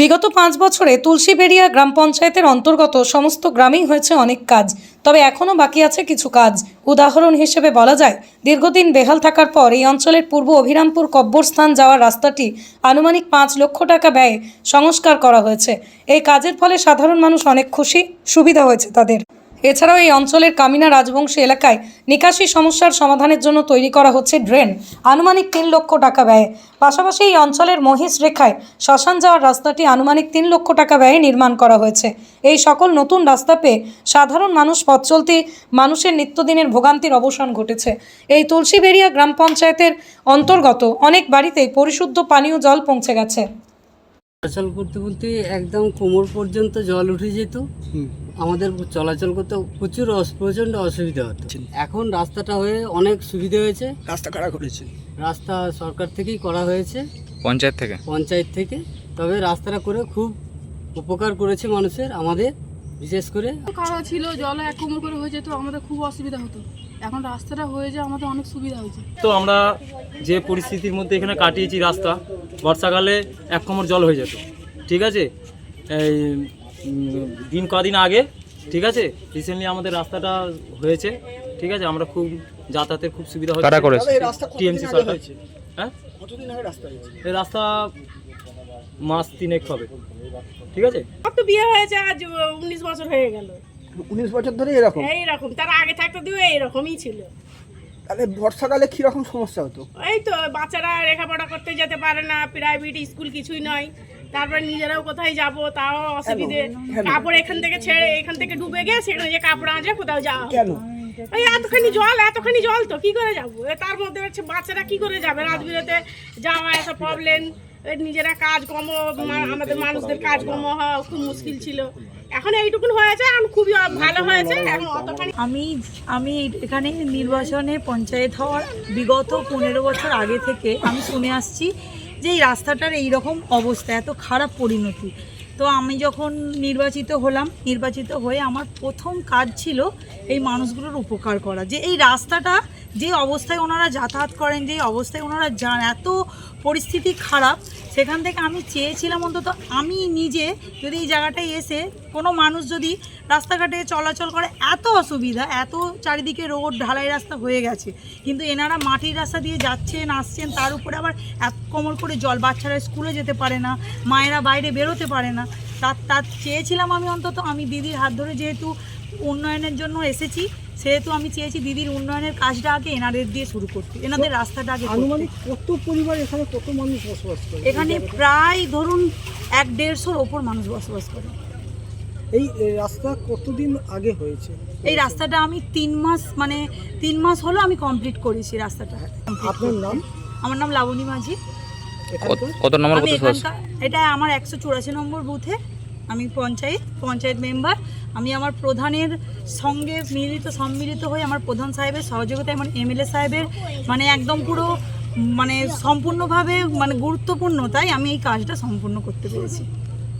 বিগত পাঁচ বছরে তুলসীবেড়িয়া গ্রাম পঞ্চায়েতের অন্তর্গত সমস্ত গ্রামেই হয়েছে অনেক কাজ। তবে এখনও বাকি আছে কিছু কাজ। উদাহরণ হিসেবে বলা যায়, দীর্ঘদিন বেহাল থাকার পর এই অঞ্চলের পূর্ব অভিরামপুর কব্বরস্থান যাওয়ার রাস্তাটি আনুমানিক পাঁচ লক্ষ টাকা ব্যয়ে সংস্কার করা হয়েছে। এই কাজের ফলে সাধারণ মানুষ অনেক খুশি, সুবিধা হয়েছে তাদের। এছাড়াও এই অঞ্চলের কামিনা রাজবংশী এলাকায় নিকাশি সমস্যার সমাধানের জন্য তৈরি করা হচ্ছে ড্রেন। আনুমানিক তিন লক্ষ টাকা ব্যয়ে। পাশাপাশি এই অঞ্চলের মহিষ রেখায় শ্মশান যাওয়ার রাস্তাটি আনুমানিক তিন লক্ষ টাকা ব্যয়ে নির্মাণ করা হয়েছে। এই সকল নতুন রাস্তা পেয়ে সাধারণ মানুষ পথ চলতি মানুষের নিত্যদিনের ভোগান্তির অবসান ঘটেছে। এই তুলসীবেড়িয়া গ্রাম পঞ্চায়েতের অন্তর্গত অনেক বাড়িতেই পরিশুদ্ধ পানীয় জল পৌঁছে গেছে। চলাচল করতে করতে একদম কোমর পর্যন্ত জল উঠে যেত। আমাদের চলাচল করতে প্রচুর অস- প্রচণ্ড অসুবিধা হতো। এখন রাস্তাটা হয়ে অনেক সুবিধা হয়েছে। রাস্তা কারা করেছে। রাস্তা সরকার থেকেই করা হয়েছে। পঞ্চায়েত থেকে? পঞ্চায়েত থেকে। তবে রাস্তাটা করে খুব উপকার করেছে মানুষের আমাদের বিশেষ করে কারা ছিল জল এক কোমর করে হয়ে যেত আমাদের খুব অসুবিধা হতো। এখন রাস্তাটা হয়ে যায় আমাদের অনেক সুবিধা হয়েছে। তো আমরা যে পরিস্থিতির মধ্যে এখানে কাটিয়েছি রাস্তা বর্ষাকালে এক কোমর জল হয়ে যেত ঠিক আছে? এই দিন কদিন আগে ঠিক আছে? রিসেন্টলি আমাদের রাস্তাটা হয়েছে ঠিক আছে? আমরা খুব যাতায়াতের খুব সুবিধা কারা হচ্ছে করেছে রাস্তা টিএমসি সরকার হয়েছে। হ্যাঁ? কতদিন আগে রাস্তা হয়েছে? এই রাস্তা মাস তিনেক হবে ঠিক আছে? আমার তো বিয়ে হয়েছে আজ উনিশ বছর হয়ে গেল। উনিশ বছর ধরে এরকম? এইরকম তার আগে থাকতে দিও এইরকমই ছিল। তাহলে বর্ষাকালে কীরকম সমস্যা হতো? এই তো বাচ্চারা লেখাপড়া করতে যেতে পারে না প্রাইভেট স্কুল কিছুই নয়। তারপরে নিজেরাও কোথায় যাব তাও অসুবিধে। কাপড় এখান থেকে ছেড়ে এখান থেকে ডুবে গিয়ে সেখানে যে কাপড় আনছে কোথাও যাওয়া কেন। ওই এতখানি জল এতখানি জল তো কি করে যাব? এ তার মধ্যে হচ্ছে বাচ্চারা কি করে যাবে? রাজবিরেতে যাওয়া এসব প্রবলেম নিজেরা কাজকর্ম আমাদের মানুষদের কাজকর্ম হওয়া খুব মুশকিল ছিল। এখন এইটুকুন হয়েছে এখন খুবই ভালো হয়েছে এখন অতখানি আমি আমি এখানে নির্বাচনে পঞ্চায়েত হওয়ার বিগত পনেরো বছর আগে থেকে আমি শুনে আসছি যে এই রাস্তাটার এই রকম অবস্থা এত খারাপ পরিণতি। তো আমি যখন নির্বাচিত হলাম নির্বাচিত হয়ে আমার প্রথম কাজ ছিল এই মানুষগুলোর উপকার করা। যে এই রাস্তাটা, যে অবস্থায় ওনারা যাতায়াত করেন, যে অবস্থায় ওনারা যান, এত পরিস্থিতি খারাপ, সেখান থেকে আমি চেয়েছিলাম অন্তত আমি নিজে যদি এই জায়গাটায় এসে কোনো মানুষ যদি রাস্তাঘাটে চলাচল করে, এত অসুবিধা, এত চারিদিকে রোড, ঢালাই রাস্তা হয়ে গেছে। কিন্তু এনারা মাটির রাস্তা দিয়ে যাচ্ছেন, আসছেন, তার উপরে আবার এক কোমর করে জল, বাচ্চারা স্কুলে যেতে পারে না, মায়েরা বাইরে বেরোতে পারে না। তার তার চেয়েছিলাম আমি অন্তত, আমি দিদির হাত ধরে যেহেতু উন্নয়নের জন্য এসেছি। সেহেতু আমি চেয়েছি দিদির উন্নয়নের কাজটা আগে এনাদের দিয়ে শুরু করতে এনাদের রাস্তাটা আগে আনুমানিক কত পরিবার এখানে কত মানুষ বসবাস করে? এখানে প্রায় ধরুন এক দেড়শোর ওপর মানুষ বসবাস করে। এই রাস্তা কতদিন আগে হয়েছে? এই রাস্তাটা আমি তিন মাস মানে তিন মাস হলো আমি কমপ্লিট করেছি রাস্তাটা। আপনার নাম? আমার নাম লাবণী মাঝি। কত নম্বর এটা আমার একশো চুরাশি নম্বর বুথে। আমি পঞ্চায়েত পঞ্চায়েত মেম্বার। আমি আমার প্রধানের সঙ্গে মিলিত, সম্মিলিত হয়ে আমার প্রধান সাহেবের সহযোগিতায় মানে এমএলএ সাহেবের মানে একদম পুরো মানে সম্পূর্ণভাবে মানে গুরুত্বপূর্ণ। তাই আমি এই কাজটা সম্পূর্ণ করতে পেরেছি।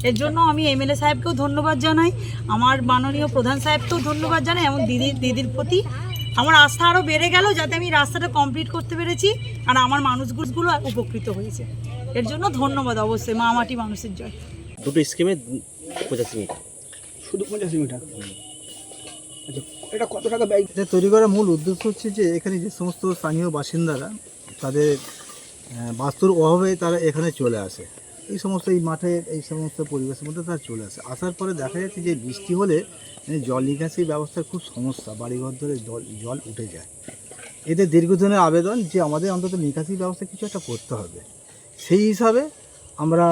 এর জন্য আমি এমএলএ সাহেবকেও ধন্যবাদ জানাই, আমার মাননীয় প্রধান সাহেবকেও ধন্যবাদ জানাই, এবং দিদির দিদির প্রতি আমার আস্থা আরও বেড়ে গেল যাতে আমি রাস্তাটা কমপ্লিট করতে পেরেছি, আর আমার মানুষগুলো উপকৃত হয়েছে। এর জন্য ধন্যবাদ অবশ্যই, মা মাটি মানুষের জয়। দুটো স্কিমে পঁচাশি মিটার। শুধু পঞ্চাশ মিটার? আচ্ছা এটা কত টাকা ব্যয় এটা তৈরি করার মূল উদ্দেশ্য হচ্ছে যে এখানে যে সমস্ত স্থানীয় বাসিন্দারা তাদের বাস্তুর অভাবে তারা এখানে চলে আসে। এই সমস্ত এই মাঠে এই সমস্ত পরিবেশের মধ্যে তারা চলে আসে। আসার পরে দেখা যাচ্ছে যে বৃষ্টি হলে জল নিকাশি ব্যবস্থার খুব সমস্যা। বাড়িঘর ধরে জল জল উঠে যায়। এদের দীর্ঘদিনের আবেদন যে আমাদের অন্তত নিকাশি ব্যবস্থা কিছু একটা করতে হবে। সেই হিসাবে আমরা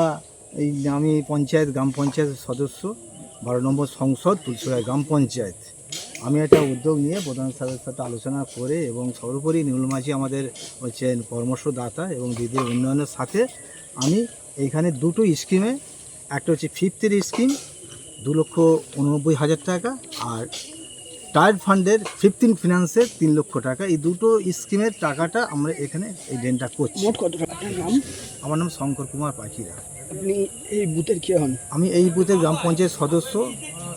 এই আমি পঞ্চায়েত গ্রাম পঞ্চায়েতের সদস্য বারো নম্বর সংসদ তুলসুরা গ্রাম পঞ্চায়েত। আমি একটা উদ্যোগ নিয়ে প্রধান সাহেবের সাথে আলোচনা করে এবং সর্বোপরি নীল মাঝি আমাদের হচ্ছেন পরামর্শদাতা এবং দিদির উন্নয়নের সাথে আমি এইখানে দুটো স্কিমে একটা হচ্ছে ফিফথের স্কিম দু লক্ষ উননব্বই হাজার টাকা আর টায়ার ফান্ডের ফিফটিন ফিনান্সের তিন লক্ষ টাকা। এই দুটো স্কিমের টাকাটা আমরা এখানে এই ডেনটা করছি। আমার নাম শঙ্কর কুমার পাখিরা। আপনি এই বুথের কে হন? আমি এই বুথের গ্রাম পঞ্চায়েত সদস্য।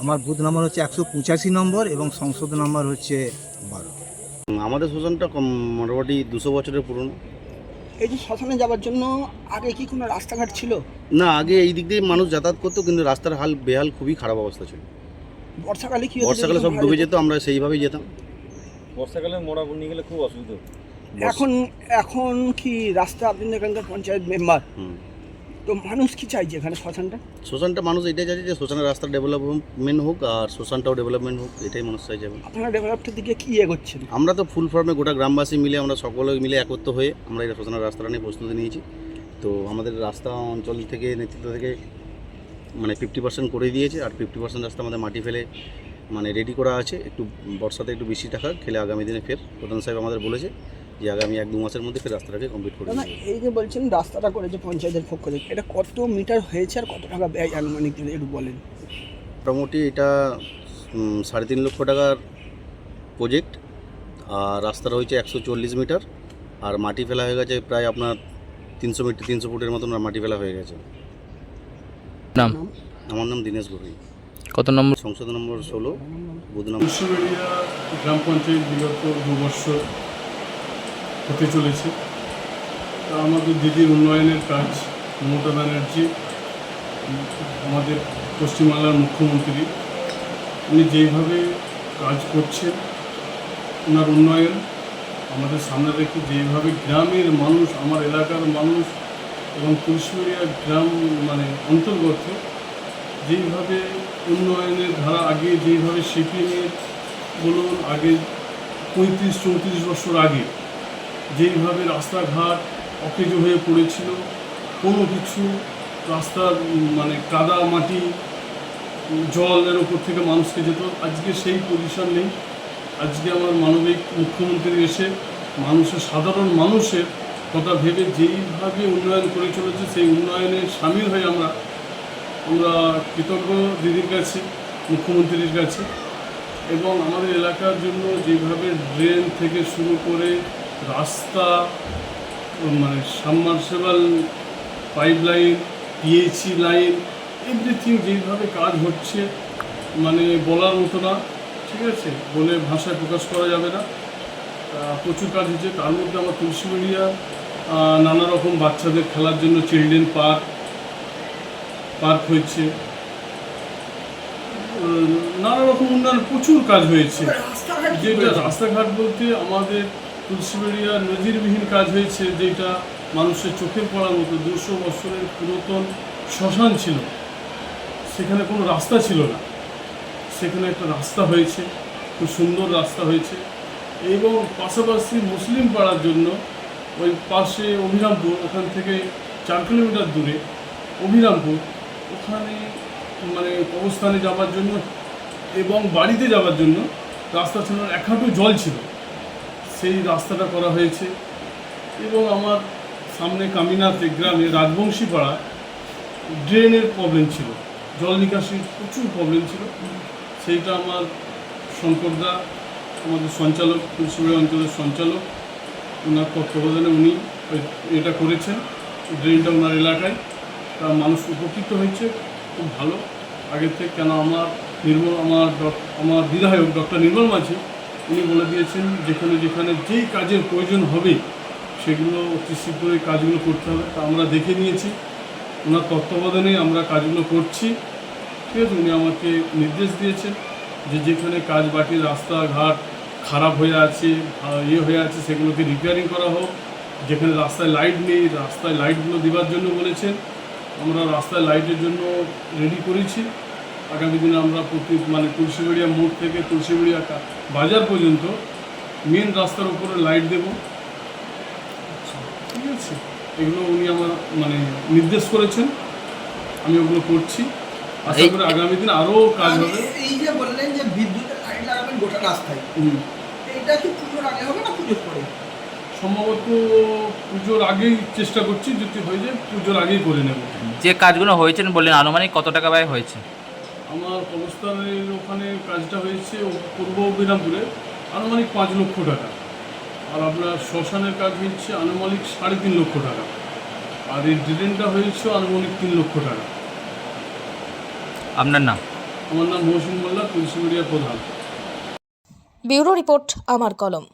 আমার বুথ নাম্বার হচ্ছে একশো পঁচাশি নম্বর এবং সংসদ নাম্বার হচ্ছে বারো। আমাদের শোষণটা কম মোটামুটি দুশো বছরের পুরনো। এই যে শ্মশানে যাওয়ার জন্য আগে কি কোনো রাস্তাঘাট ছিল? না আগে এই দিক দিয়ে মানুষ যাতায়াত করতো কিন্তু রাস্তার হাল বেহাল খুবই খারাপ অবস্থা ছিল। বর্ষাকালে কি হতো? বর্ষাকালে সব ডুবে যেত আমরা সেইভাবেই যেতাম। বর্ষাকালে মোড়া নিয়ে গেলে খুব অসুবিধা এখন এখন কি রাস্তা আপনি এখানকার পঞ্চায়েত মেম্বার? হুম। তো মানুষ কি চাইছে এখানে শ্মশানটা? শ্মশানটা মানুষ এটাই চাইছে যে শ্মশানের রাস্তা ডেভেলপমেন্ট হোক আর শ্মশানটাও ডেভেলপমেন্ট হোক এটাই মানুষ চাইছে। আপনারা ডেভেলপটার দিকে কি এগোচ্ছেন? আমরা তো ফুল ফর্মে গোটা গ্রামবাসী মিলে আমরা সকলে মিলে একত্র হয়ে আমরা এই শ্মশানের রাস্তাটা নিয়ে প্রস্তুতি নিয়েছি। তো আমাদের রাস্তা অঞ্চল থেকে নেতৃত্ব থেকে মানে ফিফটি পার্সেন্ট করে দিয়েছে আর ফিফটি পার্সেন্ট রাস্তা আমাদের মাটি ফেলে মানে রেডি করা আছে। একটু বর্ষাতে একটু বেশি টাকা খেলে আগামী দিনে ফের প্রধান সাহেব আমাদের বলেছে। যে আগামী এক দু মাসের মধ্যে রাস্তাটাকে কমপ্লিট করে না এই যে বলছেন রাস্তাটা করেছে পঞ্চায়েতের পক্ষ থেকে এটা কত মিটার হয়েছে আর কত টাকা ব্যয় আনুমানিক যদি একটু বলেন? মোটামুটি এটা সাড়ে তিন লক্ষ টাকার প্রজেক্ট আর রাস্তাটা হয়েছে একশো চল্লিশ মিটার আর মাটি ফেলা হয়ে গেছে প্রায় আপনার তিনশো মিটার তিনশো ফুটের মতন মাটি ফেলা হয়ে গেছে। নাম? আমার নাম দীনেশ গরুই কত নম্বর? সংসদ নম্বর ষোলো বুধ নম্বর গ্রাম পঞ্চায়েত বিগত দু বছর হতে চলেছে। তা আমাদের দিদির উন্নয়নের কাজ মমতা ব্যানার্জি, আমাদের পশ্চিমবাংলার মুখ্যমন্ত্রী, উনি যেইভাবে কাজ করছেন, ওনার উন্নয়ন, আমাদের সামনে রেখে যেইভাবে গ্রামের মানুষ, আমার এলাকার মানুষ এবং কুশবেড়িয়া গ্রাম মানে অন্তর্গত যেইভাবে উন্নয়নের ধারা আগে যেইভাবে সিপিএমের বলুন আগে পঁয়ত্রিশ, চৌত্রিশ বছর আগে যেইভাবে রাস্তাঘাট অকেজো হয়ে পড়েছিল, কোনো কিছু রাস্তার মানে কাদা মাটি, জলের ওপর থেকে মানুষকে যেত। আজকে সেই পজিশন নেই। আজকে আমার মানবিক মুখ্যমন্ত্রী এসে মানুষের, সাধারণ মানুষের কথা ভেবে যেইভাবে উন্নয়ন করে চলেছে, সেই উন্নয়নে সামিল হয়ে আমরা আমরা কৃতজ্ঞ দিদির কাছে, মুখ্যমন্ত্রীর কাছে। এবং আমাদের এলাকার জন্য যেভাবে ড্রেন থেকে শুরু করে রাস্তা মানে submersible pipe line PHE line everything যেইভাবে কাজ হচ্ছে মানে বলার মতো না ঠিক আছে? বলে ভাষায় প্রকাশ করা যাবে না। প্রচুর কাজ হচ্ছে। তার মধ্যে আমার তুলসীবেড়িয়া আহ, নানা রকম বাচ্চাদের খেলার জন্য চিলড্রেন পার্ক পার্ক হয়েছে। নানা রকম উন্নয়ন প্রচুর কাজ হয়েছে। যেটা রাস্তাঘাট বলতে আমাদের তুলসীবেড়িয়া নজিরবিহীন কাজ হয়েছে, যেটা মানুষের চোখের পড়ার মতো দুশো বছরের পুরাতন শ্মশান ছিল। সেখানে কোনো রাস্তা ছিল না। সেখানে একটা রাস্তা হয়েছে, খুব সুন্দর রাস্তা হয়েছে। এবং পাশাপাশি মুসলিম পাড়ার জন্য ওই পাশে অভিরামপুর, ওখান থেকে চার কিলোমিটার দূরে অভিরামপুর, ওখানে মানে অবস্থানে যাওয়ার জন্য এবং বাড়িতে যাওয়ার জন্য রাস্তা ছিল এক হাঁটু জল ছিল। সেই রাস্তাটা করা হয়েছে। এবং আমার সামনে কামিনাতে গ্রামে রাজবংশী পাড়া ড্রেনের প্রবলেম ছিল। জল নিকাশির প্রচুর প্রবলেম ছিল। সেইটা আমার শঙ্করদা আমাদের সঞ্চালক তুলসীবাড়ি অঞ্চলের সঞ্চালক, ওনার তত্ত্বাবধানে উনি এটা করেছেন। ড্রেনটা ওনার এলাকায়। তা মানুষ উপকৃত হয়েছে। খুব ভালো। আগের থেকে কেন আমার নির্মল, আমার আমার বিধায়ক ডক্টর নির্মল মাঝি উনি বলে দিয়েছেন, যেখানে যেখানে যেই কাজের প্রয়োজন হবে, সেগুলো অতি শীঘ্রই কাজগুলো করতে হবে। তা আমরা দেখে নিয়েছি। ওনার তত্ত্বাবধানে আমরা কাজগুলো করছি। ঠিক আছে, উনি আমাকে নির্দেশ দিয়েছেন যে যেখানে কাজ বাকি, রাস্তাঘাট খারাপ হয়ে আছে ইয়ে হয়ে আছে, সেগুলোকে রিপেয়ারিং করা হোক। যেখানে রাস্তায় লাইট নেই, রাস্তায় লাইটগুলো দেওয়ার জন্য বলেছেন। আমরা রাস্তায় লাইটের জন্য রেডি করেছি। আগামী দিনে আমরা প্রতি মানে তুলসীবাড়িয়া মোড় থেকে তুলসীবাড়িয়া বাজার পর্যন্ত মেন রাস্তার উপরে লাইট দেব। ঠিক আছে। এগুলো উনি আমার মানে নির্দেশ করেছেন। আমি ওগুলো করছি। আশা করি আগামী দিন আরও কাজ হবে। এই যে বললেন যে বিদ্যুতের লাইট লাগাবেন গোটা রাস্তায় হুম। এটা কি পুজোর আগে হবে না পুজোর পরে? সম্ভবত পুজোর আগেই চেষ্টা করছি যদি হয়ে যায় পুজোর আগেই করে নেব। যে কাজগুলো হয়েছেন বললেন আনুমানিক কত টাকা ব্যয় হয়েছে? আমার অবস্থানের ওখানে কাজটা হয়েছে পূর্ব বিরামপুরে আনুমানিক পাঁচ লক্ষ টাকা। আর আপনার শ্মশানের কাজ হচ্ছে আনুমানিক সাড়ে তিন লক্ষ টাকা। আর এই ড্রেনটা হয়েছে আনুমানিক তিন লক্ষ টাকা। আপনার নাম? আমার নাম মহসিন মোল্লা তুলসীবাড়িয়া প্রধান। ব্যুরো রিপোর্ট আমার কলম।